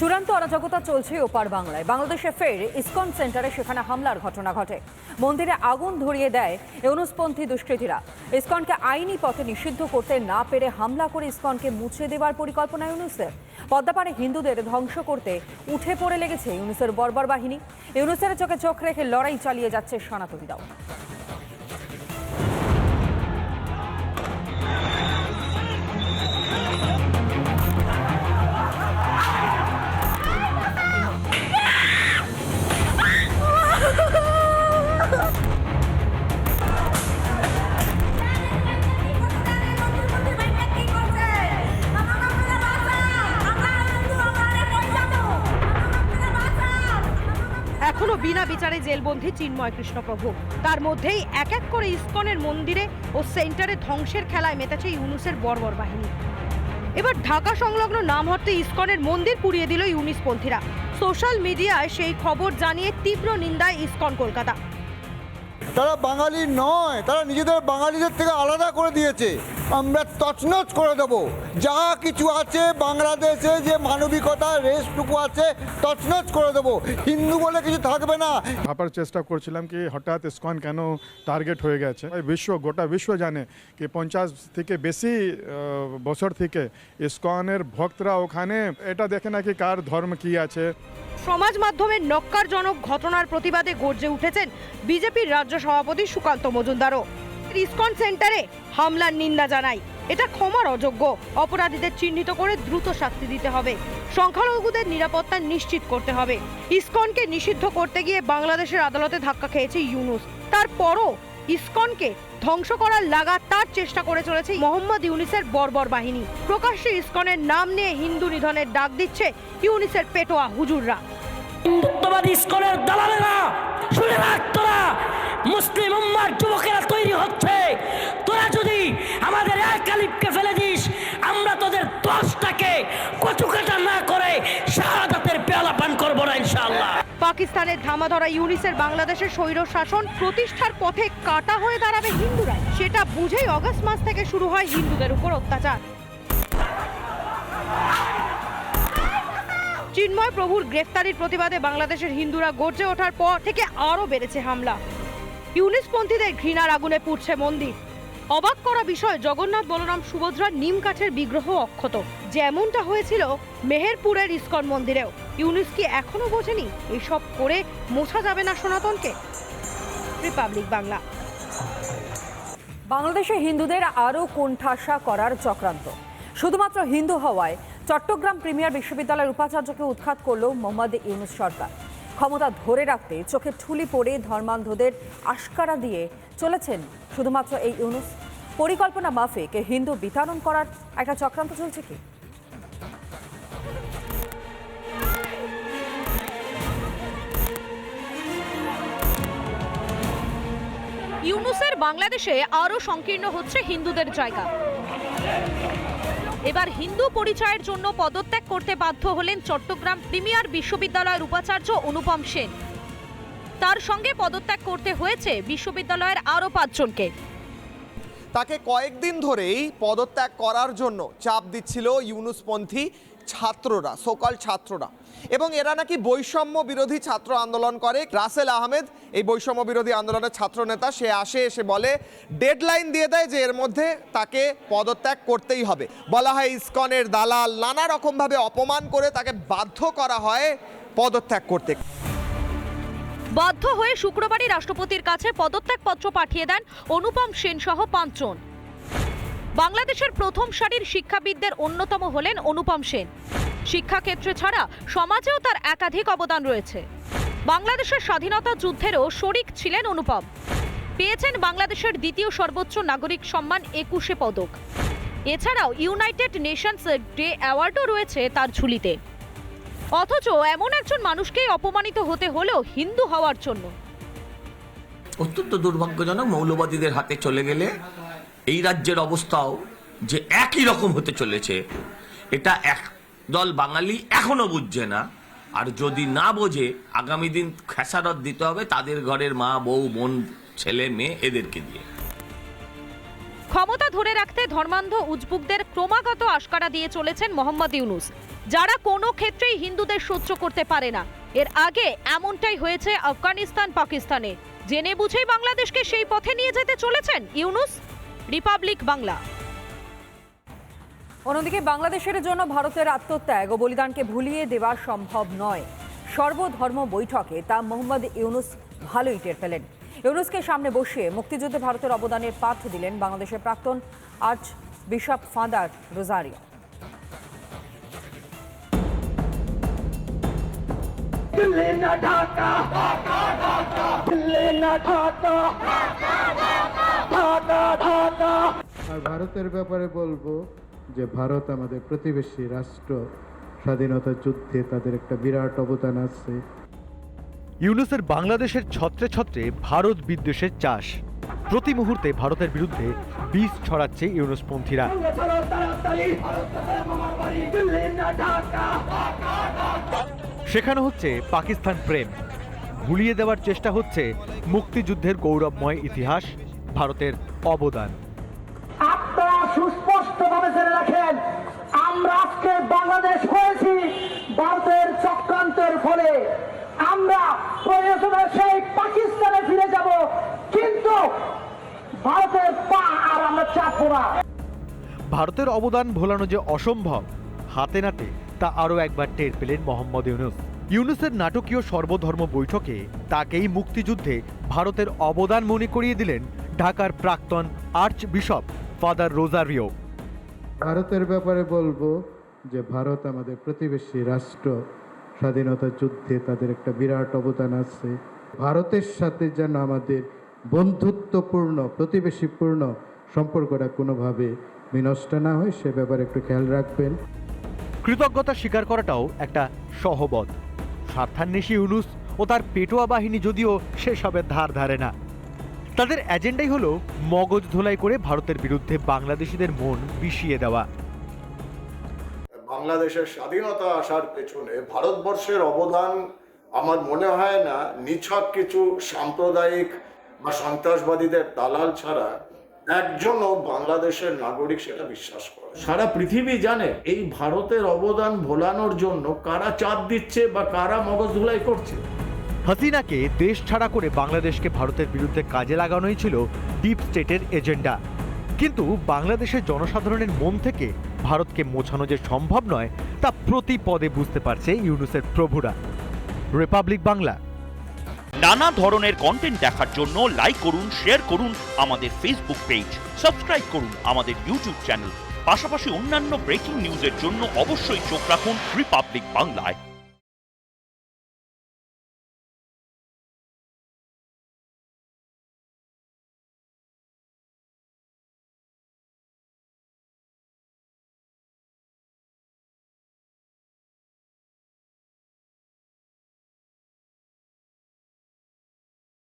চূড়ান্ত অরাজকতা চলছে ওপার বাংলায়। বাংলাদেশে ফের ইসকন সেন্টারে সেখানে হামলার ঘটনা ঘটে। মন্দিরে আগুন ধরিয়ে দেয় ইউনুসপন্থী দুষ্কৃতীরা। ইসকনকে আইনি পথে নিষিদ্ধ করতে না পেরে হামলা করে ইসকনকে মুছে দেওয়ার পরিকল্পনা ইউনুসের। পদ্মাপাড়ে হিন্দুদের ধ্বংস করতে উঠে পড়ে লেগেছে ইউনুসের বর্বর বাহিনী। ইউনুসের চোখে চোখ রেখে লড়াই চালিয়ে যাচ্ছে সনাতনীরাও এখনও বিনা বিচারে জেলবন্দি চিন্ময় কৃষ্ণপ্রভু। তার মধ্যেই এক এক করে ইস্কনের মন্দিরে ও সেন্টারে ধ্বংসের খেলায় মেতেছে ইউনুসের বর্বর বাহিনী। এবার ঢাকা সংলগ্ন নামহট্টে ইস্কনের মন্দির পুড়িয়ে দিল ইউনিসপন্থীরা। সোশ্যাল মিডিয়ায় সেই খবর জানিয়ে তীব্র নিন্দায় ইস্কন কলকাতা। তারা বাঙালি নয়, তারা নিজেদের বাঙালিদের থেকে আলাদা করে দিয়েছে। আমরা তছনছ করে দেব। যা কিছু আছে বাংলাদেশে যে মানবিকতা রেসটুকু আছে তছনছ করে দেব। হিন্দু বলে কিছু থাকবে না। ভাবার চেষ্টা করছিলাম কি হঠাৎ ইসকন কেন টার্গেট হয়ে গেছে এই বিশ্ব গোটা বিশ্ব জানে কি পঞ্চাশ থেকে বেশি বছর থেকে ইসকনের ভক্তরা ওখানে এটা দেখে নাকি কার ধর্ম কি আছে সমাজ মাধ্যমের নক্কারজনক ঘটনার প্রতিবাদে গর্জে উঠেছেন বিজেপির রাজ্য সভাপতি সুকান্ত মজুমদারও ইসকন সেন্টারে হামলার নিন্দা জানাই এটা ক্ষমার অযোগ্য। অপরাধীদের চিহ্নিত করে দ্রুত শাস্তি দিতে হবে। সংখ্যালঘুদের নিরাপত্তা নিশ্চিত করতে হবে। ইসকনকে নিষিদ্ধ করতে গিয়ে বাংলাদেশের আদালতে ধাক্কা খেয়েছে ইউনুস। তারপরও ইসকনকে ধ্বংস করার লাগাতার চেষ্টা করে চলেছে মোহাম্মদ ইউনিসের বর্বর বাহিনী। প্রকাশ্যে ইসকনের নাম নিয়ে হিন্দু নিধনের ডাক দিচ্ছে ইউনিসের পেটোয়া হুজুররা। হিন্দুত্ববাদ ইস্কনের দালালেরা, শুনে রাখ তোরা। মুসলিম উম্মার যুবকেরা পাকিস্তানের ধামাধরা ইউনিসের বাংলাদেশের স্বৈর শাসন প্রতিষ্ঠার পথে কাটা হয়ে দাঁড়াবে হিন্দুরা। সেটা বুঝেই অগস্ট মাস থেকে শুরু হয় হিন্দুদের উপর অত্যাচার। চিন্ময় প্রভুর গ্রেফতারির প্রতিবাদে বাংলাদেশের হিন্দুরা গর্জে ওঠার পর থেকে আরও বেড়েছে হামলা। ইউনিসপন্থীদের ঘৃণার আগুনে পুড়ছে মন্দির। অবাক করা বিষয়, জগন্নাথ বলরাম সুভদ্রার নিম কাঠের বিগ্রহ অক্ষত। যেমনটা হয়েছিল মেহেরপুরের ইস্কন মন্দিরেও। ইউনিস কি এখনও বোঝেনি? এসব করে মোছা যাবে না সনাতনকে? রিপাবলিক বাংলা। বাংলাদেশে হিন্দুদের আরও কোণঠাসা করার চক্রান্ত। শুধুমাত্র হিন্দু হওয়ায় চট্টগ্রাম প্রিমিয়ার বিশ্ববিদ্যালয়ের উপাচার্যকে উৎখাত করল মোহাম্মদ ইউনুস সরকার। ক্ষমতা ধরে রাখতে চোখে ঠুলি পড়ে ধর্মান্ধদের আশকারা দিয়ে চলেছেন শুধুমাত্র এই ইউনুস। পরিকল্পনা মাফিক হিন্দু বিতাড়ন করার একটা চক্রান্ত চলছে কি? ইউনুসের বাংলাদেশে আরও সংকীর্ণ হচ্ছে হিন্দুদের জায়গা। এবার হিন্দু পরিচয়ের জন্য পদত্যাগ করতে বাধ্য হলেন চট্টগ্রাম প্রিমিয়ার বিশ্ববিদ্যালয়ের উপাচার্য অনুপম সেন। তার সঙ্গে পদত্যাগ করতে হয়েছে বিশ্ববিদ্যালয়ের আরও পাঁচজনকে। তাকে কয়েকদিন ধরেই পদত্যাগ করার জন্য চাপ দিচ্ছিল ইউনুসপন্থী ছাত্ররা সোকাল ছাত্ররা। এবং এরা নাকি বৈষম্য বিরোধী ছাত্র আন্দোলন করে। রাসেল আহমেদ, এই বৈষম্য বিরোধী আন্দোলনের ছাত্র নেতা সে আসে, এসে বলে ডেডলাইন দিয়ে দেয় যে এর মধ্যে তাকে পদত্যাগ করতেই হবে। বলা হয়, ইসকনের দালাল নানা রকমভাবে অপমান করে তাকে বাধ্য করা হয় পদত্যাগ করতে। বাধ্য হয়ে শুক্রবারই রাষ্ট্রপতির কাছে পদত্যাগপত্র পাঠিয়ে দেন অনুপম সেন সহ পাঁচজন। বাংলাদেশের প্রথম সারির শিক্ষাবিদদের অন্যতম হলেন অনুপম সেন। শিক্ষাক্ষেত্রে ছাড়া সমাজেও তার একাধিক অবদান রয়েছে। বাংলাদেশের স্বাধীনতা যুদ্ধেরও শরিক ছিলেন অনুপম। পেয়েছেন বাংলাদেশের দ্বিতীয় সর্বোচ্চ নাগরিক সম্মান একুশে পদক। এছাড়াও ইউনাইটেড নেশনস ডে অ্যাওয়ার্ডও রয়েছে তার ঝুলিতে। অথচ এমন একজন মানুষকেই অপমানিত হতে হলেও হিন্দু হওয়ার জন্য। অত্যন্ত দুর্ভাগ্যজনক, মৌলবাদীদের হাতে চলে গেলে এই রাজ্যের অবস্থাও যে একই রকম হতে চলেছে, এটা এক দল বাঙালি এখনও বুঝছে না। আর যদি না বোঝে, আগামী দিন খেসারত দিতে হবে তাদের ঘরের মা, বউ, বোন, ছেলে, মেয়ে এদেরকে দিয়ে। ক্ষমতা ধরে রাখতে ধর্মান্ধ উজবুকদের ক্রমাগত আশকারা দিয়ে চলেছেন মোহাম্মদ ইউনুস। যারা কোনো ক্ষেত্রেই হিন্দুদের সহ্য করতে পারে না। এর আগে এমনটাই হয়েছে আফগানিস্তান পাকিস্তানে জেনে বুঝেই বাংলাদেশকে সেই পথে নিয়ে যেতে চলেছেন ইউনুস? রিপাবলিক বাংলা অন্যদিকে বাংলাদেশের জন্য ভারতের আত্মত্যাগ ও বলিদানকে ভুলিয়ে দেওয়া সম্ভব নয় সর্বধর্ম বৈঠকে তা মোহাম্মদ ইউনুস ভালোই টের পেলেন ইউনুসকে সামনে বসিয়ে মুক্তিযুদ্ধে ভারতের অবদানের পাঠ দিলেন বাংলাদেশের প্রাক্তন আর্চ বিশপ ফাদার রোজারিও আর ভারতের ব্যাপারে বলব যে ভারত আমাদের প্রতিবেশী রাষ্ট্র, স্বাধীনতা যুদ্ধে তাদের একটা বিরাট অবদান আছে। ইউনুসের বাংলাদেশের ছত্রে ছত্রে ভারত বিদ্বেষের চাষ। প্রতি মুহূর্তে ভারতের বিরুদ্ধে বীজ ছড়াচ্ছে ইউনুসপন্থীরা। শেখানো হচ্ছে পাকিস্তান প্রেম। ভুলিয়ে দেওয়ার চেষ্টা হচ্ছে মুক্তিযুদ্ধের গৌরবময় ইতিহাস, ভারতের অবদান। সুস্পষ্টভাবে জেনে রাখেন, আমরা আজকে বাংলাদেশ হয়েছি ভারতের চক্রান্তের ফলে। আমরা প্রয়োজনে সেই পাকিস্তানে ফিরে যাব, কিন্তু ভারতের পা আর আমরা চাপবো না। ভারতের অবদান ভোলানো যে অসম্ভব, হাতে নাতে তা আরও একবার টের পেলেন মোহাম্মদ ইউনুস। ইউনুসের নাটকীয় সর্বধর্ম বৈঠকে তাকেই মুক্তিযুদ্ধে ভারতের অবদান মনে করিয়ে দিলেন ঢাকার প্রাক্তন আর্চ বিশপ ফাদার রোজারিও ভারতের ব্যাপারে বলব যে ভারত আমাদের প্রতিবেশী রাষ্ট্র স্বাধীনতা যুদ্ধে তাদের একটা বিরাট অবদান আছে। ভারতের সাথে যেন আমাদের বন্ধুত্বপূর্ণ প্রতিবেশীপূর্ণ সম্পর্কটা কোনোভাবে বিনষ্ট না হয় সে ব্যাপারে একটু খেয়াল রাখবেন। কৃতজ্ঞতা স্বীকার করাটাও একটা সহবত। স্বার্থান্বেষী ইউনুস ও তার পেটোয়া বাহিনী যদিও সেসবের ধার ধারে না। তাদের এজেন্ডাই হলো মগজ ধোলাই করে ভারতের বিরুদ্ধে বাংলাদেশিদের মন বিষিয়ে দেওয়া। বাংলাদেশের স্বাধীনতা আসার পেছনে ভারতবর্ষের অবদান আমার মনে হয় না নিছক কিছু সাম্প্রদায়িক বা সন্ত্রাসবাদীদের দালাল ছাড়া একজনও বাংলাদেশের নাগরিক সেটা বিশ্বাস করে সারা পৃথিবী জানে এই ভারতের অবদান ভোলানোর জন্য কারা চাপ দিচ্ছে বা কারা মগজ ধুলাই করছে। হাসিনাকে দেশ ছাড়া করে বাংলাদেশকে ভারতের বিরুদ্ধে কাজে লাগানোই ছিল ডিপ স্টেটের এজেন্ডা। কিন্তু বাংলাদেশের জনসাধারণের মন থেকে ভারতকে মোছানো যে সম্ভব নয়, তা প্রতি পদে বুঝতে পারছে ইউনুসের প্রভুরা। রিপাবলিক বাংলা। নানা ধরনের কন্টেন্ট দেখার জন্য লাইক করুন শেয়ার করুন আমাদের ফেসবুক পেজ সাবস্ক্রাইব করুন আমাদের ইউটিউব চ্যানেল পাশাপাশি অন্যান্য ব্রেকিং নিউজের জন্য অবশ্যই চোখ রাখুন রিপাবলিক বাংলায়